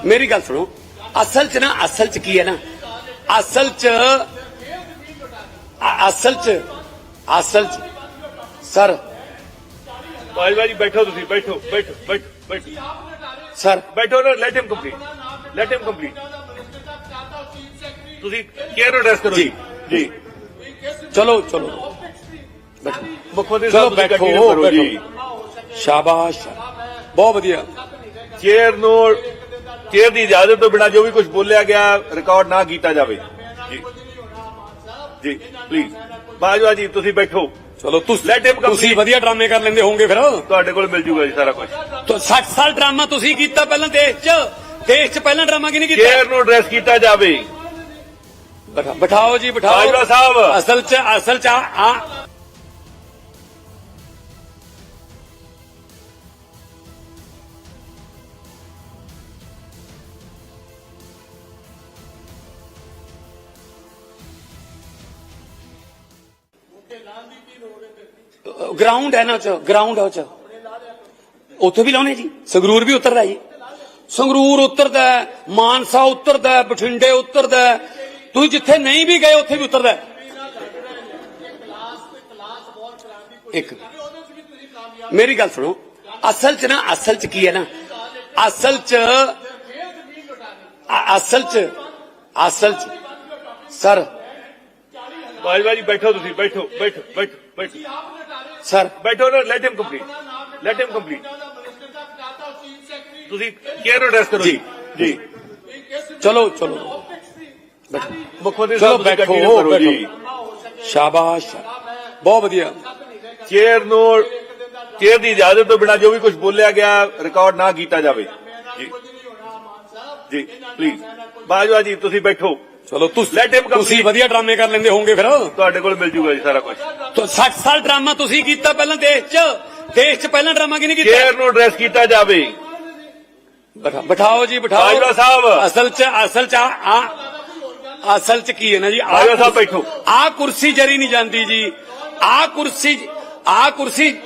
ਮੇਰੀ ਗੱਲ ਸੁਣੋ। ਅਸਲ ਚ ਨਾ, ਅਸਲ ਚ ਕੀ ਹੈ ਨਾ? ਅਸਲ ਚ ਅਸਲ ਚ ਅਸਲ ਚ, ਸਰ। ਬਾਜਵਾ ਜੀ, ਬੈਠੋ ਤੁਸੀਂ, ਬੈਠੋ ਬੈਠੋ ਬੈਠੋ ਬੈਠੋ। ਸਰ ਬੈਠੋ ਨਾ let him complete let him complete ਤੁਸੀਂ ਕੇਅਰ ਐਡਰੈਸ ਕਰੋ ਜੀ۔ ਜੀ ਚਲੋ ਚਲੋ ਬੈਠੋ ਮੁੱਖ ਮੰਤਰੀ ਚਲੋ ਸਾਹਿਬ ਤੁਸੀਂ ਬੈਠੋ, ਕੰਟੀਨਿਊ ਕਰੋ ਜੀ ਸ਼ਾਬਾਸ਼ ਬਹੁਤ ਵਧੀਆ ਚੇਅਰ ਨੂੰ ਚੇਅਰ ਦੀ ਇਜਾਜ਼ਤ ਤੋਂ ਬਿਨਾਂ ਜੋ ਵੀ ਕੁਝ ਬੋਲਿਆ ਗਿਆ ਰਿਕਾਰਡ ਨਾ ਕੀਤਾ ਜਾਵੇ ਜੀ ਜੀ ਪਲੀਜ਼ ਬਾਜਵਾ ਜੀ ਤੁਸੀਂ ਬੈਠੋ ਚਲੋ ਤੁਸੀਂ. ਤੁਸੀਂ ਵਧੀਆ ਡਰਾਮੇ ਕਰ ਲੈਂਦੇ ਹੋਵੋਗੇ ਫਿਰ। ਤੁਹਾਡੇ ਕੋਲ ਮਿਲ ਜੂਗਾ ਜੀ ਸਾਰਾ ਕੁਝ ਤੋ 60 ਸਾਲ ਡਰਾਮਾ ਤੁਸੀਂ ਕੀਤਾ ਪਹਿਲਾਂ ਦੇਸ਼ 'ਚ? ਦੇਸ਼ 'ਚ ਪਹਿਲਾਂ ਡਰਾਮਾ ਕਿਹਨੇ ਕੀਤਾ? ਚੇਅਰ ਨੂੰ ਐਡਰੈਸ ਕੀਤਾ ਜਾਵੇ। ਬਿਠਾ- ਬਿਠਾਓ ਜੀ ਬਿਠਾਓ। ਬਾਜਵਾ ਸਾਹਿਬ। ਅਸਲ 'ਚ ਅਸਲ 'ਚ ਆ ਗਰਾਊਂਡ ਹੈ ਨਾ ਚ ਗਰਾਊਂਡ ਹੈ ਚ ਉੱਥੇ ਵੀ ਲਾਉਣੇ ਜੀ, ਸੰਗਰੂਰ ਵੀ ਉਤਰਦਾ ਜੀ। ਸੰਗਰੂਰ ਉਤਰਦਾ ਮਾਨਸਾ ਉਤਰਦਾ ਬਠਿੰਡੇ ਉਤਰਦਾ ਤੁਸੀਂ ਜਿੱਥੇ ਨਹੀਂ ਵੀ ਗਏ, ਉੱਥੇ ਵੀ ਉਤਰਦਾ ਇੱਕ, ਮੇਰੀ ਗੱਲ ਸੁਣੋ, ਅਸਲ ਚ ਨਾ, ਅਸਲ ਚ ਕੀ ਹੈ ਨਾ, ਅਸਲ ਚ ਅਸਲ ਚ ਅਸਲ ਚ, ਸਰ। ਬਾਜਵਾ ਜੀ, ਬੈਠੋ ਤੁਸੀਂ, ਬੈਠੋ ਬੈਠੋ ਬੈਠੋ ਬੈਠੋ। ਸਰ। ਬੈਠੋ ਨਾ let him complete let him complete ਤੁਸੀਂ ਕੇਅਰ ਐਡਰੈਸ ਕਰੋ। ਜੀ ਜੀ। ਚਲੋ ਚਲੋ। ਬੈਠੋ। ਮੁੱਖ ਮੰਤਰੀ ਸਾਹਿਬ ਬੈਠੋ, ਜੀ। ਸ਼ਾਬਾਸ਼। ਬਹੁਤ ਵਧੀਆ। ਚੇਅਰ ਨੂੰ ਚੇਅਰ ਦੀ ਇਜਾਜ਼ਤ ਤੋਂ ਬਿਨਾਂ ਜੋ ਵੀ ਕੁਝ ਬੋਲਿਆ ਗਿਆ ਰਿਕਾਰਡ ਨਾ ਕੀਤਾ ਜਾਵੇ। ਜੀ ਜੀ ਪਲੀਜ਼ ਬਾਜਵਾ ਜੀ ਤੁਸੀਂ ਬੈਠੋ। ਚਲੋ ਤੁਸੀਂ. ਤੁਸੀਂ ਵਧੀਆ ਡਰਾਮੇ ਕਰ ਲੈਂਦੇ ਹੋਵੋਗੇ ਫਿਰ। ਤੁਹਾਡੇ ਕੋਲ ਮਿਲ ਜੂਗਾ ਜੀ ਸਾਰਾ ਕੁਝ ਤੋ 60 ਸਾਲ ਡਰਾਮਾ ਤੁਸੀਂ ਕੀਤਾ ਪਹਿਲਾਂ ਦੇਸ਼ 'ਚ। ਦੇਸ਼ 'ਚ ਪਹਿਲਾਂ ਡਰਾਮਾ ਕਿਹਨੇ ਕੀਤਾ? ਚੇਅਰ ਨੂੰ ਐਡਰੈਸ ਕੀਤਾ ਜਾਵੇ। ਬਿਠਾ- ਬਿਠਾਓ ਜੀ ਬਿਠਾਓ। ਬਾਜਵਾ ਸਾਹਿਬ। ਅਸਲ 'ਚ ਅਸਲ 'ਚ ਆ ਆ- ਅਸਲ 'ਚ ਕੀ ਹੈ ਨਾ ਜੀ? ਬਾਜਵਾ ਸਾਹਿਬ ਬੈਠੋ। ਆਹ ਕੁਰਸੀ ਜਰੀ ਨਹੀਂ ਜਾਂਦੀ ਜੀ। ਆਹ ਕੁਰਸੀ ਆਹ ਕੁਰਸੀ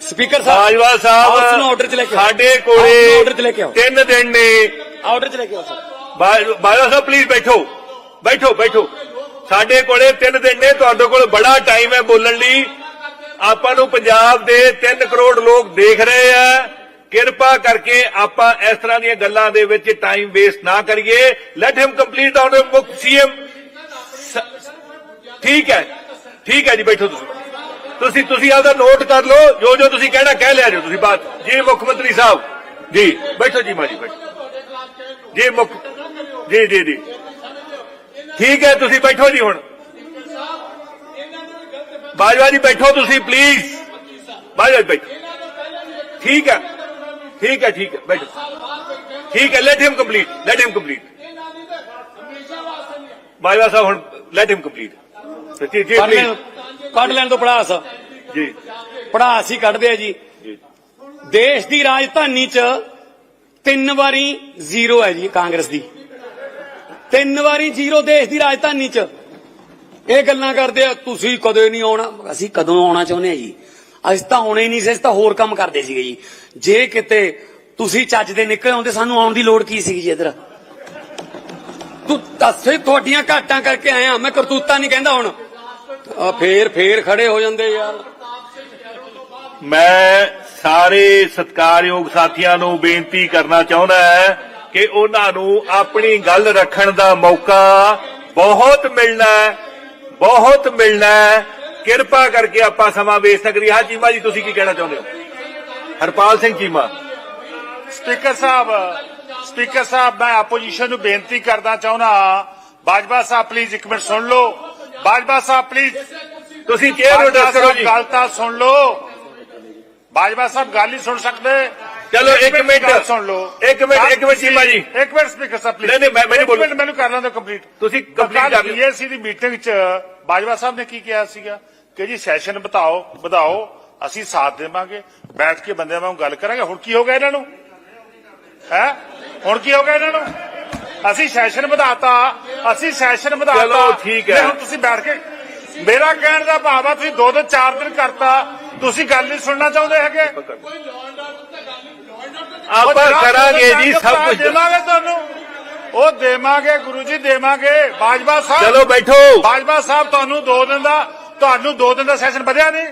ਸਪੀਕਰ ਸਾਹਿਬ। ਬਾਜਵਾ ਹਾਊਸ ਨੂੰ ਆਰਡਰ 'ਚ ਲੈ ਸਾਹਿਬ ਕੇ। ਸਾਡੇ ਕੋਲੇ ਆਰਡਰ 'ਚ ਲੈ ਕੇ ਆਓ। ਤਿੰਨ ਦਿਨ ਨੇ। ਆਰਡਰ 'ਚ ਲੈ ਕੇ ਆਓ ਸਰ। ਬਾਜਵਾ ਸਾਹਿਬ ਪਲੀਜ਼ ਬੈਠੋ। ਬੈਠੋ ਬੈਠੋ। ਸਾਡੇ ਕੋਲੇ ਤਿੰਨ ਦਿਨ ਨੇ, ਤੁਹਾਡੇ ਕੋਲ ਬੜਾ ਟਾਈਮ ਹੈ ਬੋਲਣ ਲਈ। ਆਪਾਂ ਨੂੰ ਪੰਜਾਬ ਦੇ 3 ਕਰੋੜ ਲੋਕ ਦੇਖ ਰਹੇ ਆ। ਕਿਰਪਾ ਕਰਕੇ ਆਪਾਂ ਇਸ ਤਰ੍ਹਾਂ ਦੀਆਂ ਗੱਲਾਂ ਦੇ ਵਿੱਚ ਟਾਈਮ ਵੇਸਟ ਨਾ ਕਰੀਏ। ਲੈਟ ਹਿਮ ਕੰਪਲੀਟ ਆਨ ਮੁੱਖ ਸੀਐਮ ਠੀਕ ਹੈ। ਠੀਕ ਹੈ ਜੀ, ਬੈਠੋ ਤੁਸੀਂ। ਤੁਸੀਂ ਤੁਸੀਂ ਆਪਦਾ ਨੋਟ ਕਰ ਲਓ। ਜੋ ਜੋ ਤੁਸੀਂ ਕਹਿਣਾ, ਕਹਿ ਲਿਆ ਜੋ ਤੁਸੀਂ ਬਾਤ ਜੀ, ਮੁੱਖ ਮੰਤਰੀ ਸਾਹਿਬ। ਜੀ, ਬੈਠੋ ਜੀ ਮਾਜੀ, ਬੈਠੋ। ਜੀ, ਮੁੱਖ ਜੀ ਜੀ ਜੀ। ਠੀਕ ਹੈ ਤੁਸੀਂ ਬੈਠੋ ਜੀ ਹੁਣ। ਬਾਜਵਾ ਜੀ ਬੈਠੋ ਤੁਸੀਂ ਪਲੀਜ਼ ਬਾਜਵਾ ਜੀ ਬੈਠੋ। ਠੀਕ ਹੈ ਠੀਕ ਹੈ ਠੀਕ ਹੈ ਬੈਠੋ। ਠੀਕ ਹੈ let him complete let him complete Bajwa ਸਾਹਿਬ ਹੁਣ ਲੈਟ ਹਿਮ ਕੰਪਲੀਟ ਜੀ ਜੀ ਕੱਢ ਲੈਣ please। ਕੱਢ ਲੈਣ ਤੋਂ ਪੜਾਸ ਜੀ। ਪੜਾਸ ਹੀ ਕੱਢਦੇ ਆ ਜੀ। ਦੇਸ਼ ਦੀ ਰਾਜਧਾਨੀ 'ਚ ਤਿੰਨ ਵਾਰੀ ਜ਼ੀਰੋ ਹੈ ਜੀ ਕਾਂਗਰਸ ਦੀ। ਤਿੰਨ ਵਾਰੀ ਜ਼ੀਰੋ ਦੇਸ਼ ਦੀ ਰਾਜਧਾਨੀ 'ਚ। ਇਹ ਗੱਲਾਂ ਕਰਦੇ ਆ, ਤੁਸੀਂ ਕਦੇ ਨਹੀਂ ਆਉਣਾ। ਅਸੀਂ ਕਦੋਂ ਆਉਣਾ ਚਾਹੁੰਦੇ ਆ ਜੀ? ਅਸੀਂ ਤਾਂ ਆਉਣਾ ਹੀ ਨਹੀਂ ਸੀ, ਅਸੀਂ ਤਾਂ ਹੋਰ ਕੰਮ ਕਰਦੇ ਸੀਗੇ ਜੀ। ਜੇ ਕਿਤੇ ਤੁਸੀਂ ਚੱਜ ਦੇ ਨਿਕਲ ਆਉਂਦੇ, ਸਾਨੂੰ ਆਉਣ ਦੀ ਲੋੜ ਕੀ ਸੀ ਜੀ ਇਧਰ? ਤੂੰ ਦੱਸੇ, ਤੁਹਾਡੀਆਂ ਘਾਟਾਂ ਕਰਕੇ ਆਇਆ, ਮੈਂ ਕਰਤੂਤਾ ਨਹੀਂ ਕਹਿੰਦਾ ਹੁਣ। ਆ, ਫੇਰ ਫੇਰ ਖੜੇ ਹੋ ਜਾਂਦੇ ਯਾਰ। ਮੈਂ ਸਾਰੇ ਸਤਿਕਾਰਯੋਗ ਸਾਥੀਆਂ ਨੂੰ ਬੇਨਤੀ ਕਰਨਾ ਚਾਹੁੰਦਾ ਹੈ ਕਿ ਉਹਨਾਂ ਨੂੰ ਆਪਣੀ ਗੱਲ ਰੱਖਣ ਦਾ ਮੌਕਾ ਬਹੁਤ ਮਿਲਣਾ ਹੈ ਬਹੁਤ ਮਿਲਣਾ ਹੈ। ਕਿਰਪਾ ਕਰਕੇ ਆਪਾਂ ਸਮਾਂ ਨਾ ਕਰੀਏ ਹਾਂ। ਚੀਮਾ ਜੀ ਤੁਸੀਂ ਕੀ ਕਹਿਣਾ ਚਾਹੁੰਦੇ ਹੋ? ਹਰਪਾਲ ਸਿੰਘ ਚੀਮਾ। ਸਪੀਕਰ ਸਾਹਿਬ ਸਪੀਕਰ ਸਾਹਿਬ ਮੈਂ ਆਪੋਜੀਸ਼ਨ ਨੂੰ ਬੇਨਤੀ ਕਰਨਾ ਚਾਹੁੰਦਾ ਬਾਜਵਾ ਸਾਹਿਬ ਪਲੀਜ਼ ਇੱਕ ਮਿੰਟ ਸੁਣ ਲਓ। ਬਾਜਵਾ ਸਾਹਿਬ ਪਲੀਜ਼ ਤੁਸੀਂ ਚੇਅਰ ਅਡਰੈਸ ਕਰੋ ਜੀ? ਗੱਲ ਤਾਂ ਸੁਣ ਲਓ। ਬਾਜਵਾ ਸਾਹਿਬ ਗੱਲ ਹੀ ਸੁਣ ਸਕਦੇ? ਚਲੋ, ਇੱਕ ਦੀ ਮਿੰਟ। ਗੱਲ ਸੁਣ ਲਓ। ਇੱਕ ਮਿੰਟ, ਇੱਕ ਮਿੰਟ ਚੀਮਾ ਜੀ। ਇੱਕ ਮਿੰਟ ਸਪੀਕਰ ਸਾਹਿਬ ਪਲੀਜ਼ ਨਹੀਂ, ਨਹੀਂ, ਮੈਂ- ਮੈਨੂੰ ਬੋਲੋ। ਮੈਨੂੰ ਕਰ ਲੈਣ ਦਿਓ ਕੰਪਲੀਟ ਤੁਸੀਂ complete ਕਰ ਲਿਓ। ਬੀਐਸਸੀ ਦੀ ਮੀਟਿੰਗ 'ਚ ਬਾਜਵਾ ਸਾਹਿਬ ਨੇ ਕੀ ਕਿਹਾ ਸੀਗਾ? ਕਿ ਜੀ ਸੈਸ਼ਨ ਬਤਾਓ ਵਧਾਓ ਅਸੀਂ ਸਾਥ ਦੇਵਾਂਗੇ। ਬੈਠ ਕੇ ਬੰਦਿਆਂ ਵਾਂਗ ਗੱਲ ਕਰਾਂਗੇ। ਹੁਣ ਕੀ ਹੋ ਗਿਆ ਇਹਨਾਂ ਨੂੰ? ਹੈ? ਹੁਣ ਕੀ ਹੋ ਗਿਆ ਇਹਨਾਂ ਨੂੰ? ਅਸੀਂ ਸੈਸ਼ਨ ਵਧਾਤਾ ਅਸੀਂ ਸੈਸ਼ਨ ਵਧਾਤਾ। ਚਲੋ, ਠੀਕ ਹੈ। ਹੁਣ ਤੁਸੀਂ ਬੈਠ ਕੇ ਮੇਰਾ ਕਹਿਣ ਦਾ ਭਾਵ ਆ ਤੁਸੀਂ ਦੋ ਦੋ ਚਾਰ ਦਿਨ ਕਰਤਾ। ਤੁਸੀਂ ਗੱਲ ਨਹੀਂ ਸੁਣਨਾ ਚਾਹੁੰਦੇ ਹੈਗੇ। ਆਪਾਂ ਕਰਾਂਗੇ ਜੀ ਸਭ ਕੁਝ। ਦੇਵਾਂਗੇ ਤੁਹਾਨੂੰ। ਉਹ ਦੇਵਾਂਗੇ ਗੁਰੂ ਜੀ ਦੇਵਾਂਗੇ। ਬਾਜਵਾ ਸਾਹਿਬ ਚਲੋ ਬੈਠੋ। ਬਾਜਵਾ ਸਾਹਿਬ ਤੁਹਾਨੂੰ ਦੋ ਦਿਨ ਦਾ ਤੁਹਾਨੂੰ ਦੋ ਦਿਨ ਦਾ ਸੈਸ਼ਨ ਵਧਿਆ ਨਹੀਂ?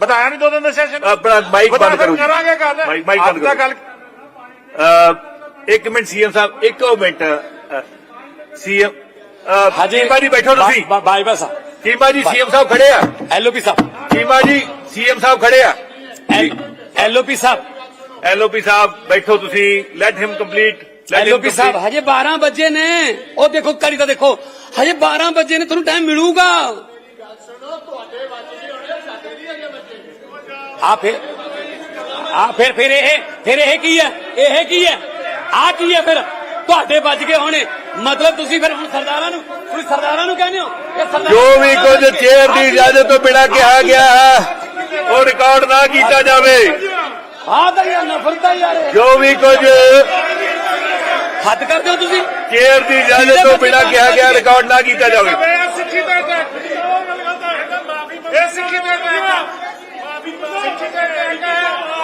ਵਧਾਇਆ ਨਹੀਂ ਦੋ ਦਿਨ ਦਾ ਸੈਸ਼ਨ ਆਪਣਾ ਮਾਈਕ ਬੰਦ ਕਰੋ ਕਰਾਂਗੇ ਗੱਲ। ਮਾਈਕ- ਬੰਦ ਕਰੋ। ਗੱਲ ਇੱਕ ਮਿੰਟ ਸੀਐਮ ਸਾਹਿਬ ਇੱਕੋ ਮਿੰਟ। ਸੀਐਮ ਚੀਮਾ ਜੀ ਬੈਠੋ ਤੁਸੀਂ। ਬਾਜਵਾ ਸਾਹਿਬ। ਚੀਮਾ ਜੀ ਸੀਐਮ ਸਾਹਿਬ ਖੜੇ ਆ। ਐਲਓਪੀ ਸਾਹਿਬ। ਚੀਮਾ ਜੀ ਸੀਐਮ ਸਾਹਿਬ ਖੜੇ ਆ। ਐਲਓਪੀ ਸਾਹਿਬ। ਐਲਓਪੀ ਸਾਹਿਬ ਬੈਠੋ ਤੁਸੀਂ। ਲੈਟ ਹਿਮ ਕੰਪਲੀਟ ਐਲਓਪੀ ਸਾਹਿਬ ਹਜੇ 12 ਵਜੇ ਨੇ। ਉਹ ਦੇਖੋ ਕਰੀ ਤਾਂ ਦੇਖੋ। ਹਜੇ 12 ਵਜੇ ਨੇ ਤੁਹਾਨੂੰ ਟਾਈਮ ਮਿਲੂਗਾ। ਆ ਫਿਰ ਆ ਫਿਰ ਫਿਰ ਇਹ ਫਿਰ ਇਹ ਕੀ ਹੈ? ਇਹ ਕੀ ਹੈ? ਆ ਕੀ ਹੈ ਫਿਰ? ਤੁਹਾਡੇ ਵੱਜ ਗਏ ਹੋਣੇ। ਮਤਲਬ ਤੁਸੀਂ ਫਿਰ ਹੁਣ ਸਰਦਾਰਾਂ ਨੂੰ ਤੁਸੀਂ ਸਰਦਾਰਾਂ ਨੂੰ ਕਹਿੰਦੇ ਹੋ ਜੋ ਵੀ ਕੁਝ ਚੇਅਰ ਦੀ ਇਜਾਜ਼ਤ ਤੋਂ ਬਿਨਾਂ ਕਿਹਾ ਗਿਆ ਹੈ ਉਹ ਰਿਕਾਰਡ ਨਾ ਕੀਤਾ ਜਾਵੇ। ਤਾਂ ਯਾਰ ਨਫ਼ਰਤ ਹੈ ਯਾਰ ਇਹ। ਜੋ ਵੀ ਕੁਝ ਹੱਦ ਕਰਦੇ ਹੋ ਤੁਸੀਂ? ਚੇਅਰ ਦੀ ਇਜਾਜ਼ਤ ਤੋਂ ਬਿਨਾਂ ਕਿਹਾ ਗਿਆ ਰਿਕਾਰਡ ਨਾ ਕੀਤਾ ਜਾਵੇ। ਇਹ ਸਿੱਖੀ ਦਾ ਹੈ ਇਹ ਸਿੱਖੀ ਦਾ ਹੈ ਸਿੱਖੀ ਦਾ ਹੈ